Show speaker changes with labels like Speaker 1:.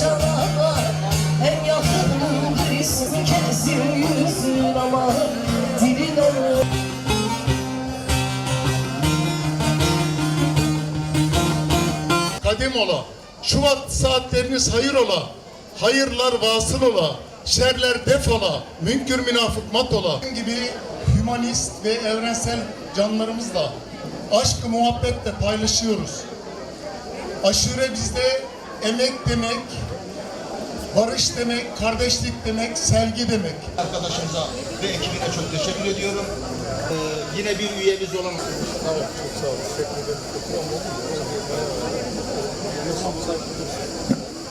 Speaker 1: Canavar En yakındır ismi kesir yüzün ama Dilin onu
Speaker 2: kadim ola. Şubat saatleriniz hayır ola. Hayırlar vasıl ola. Şerler def ola. Münkür münafık mat ola. Gibi hümanist ve evrensel canlarımızla aşkı muhabbetle paylaşıyoruz. Aşure bizde emek demek, barış demek, kardeşlik demek, sevgi demek.
Speaker 3: arkadaşımıza ve ekibine çok teşekkür ediyorum. Ee, yine bir üyemiz olan
Speaker 2: Tamam, çok sağ olun. Teşekkür ederim.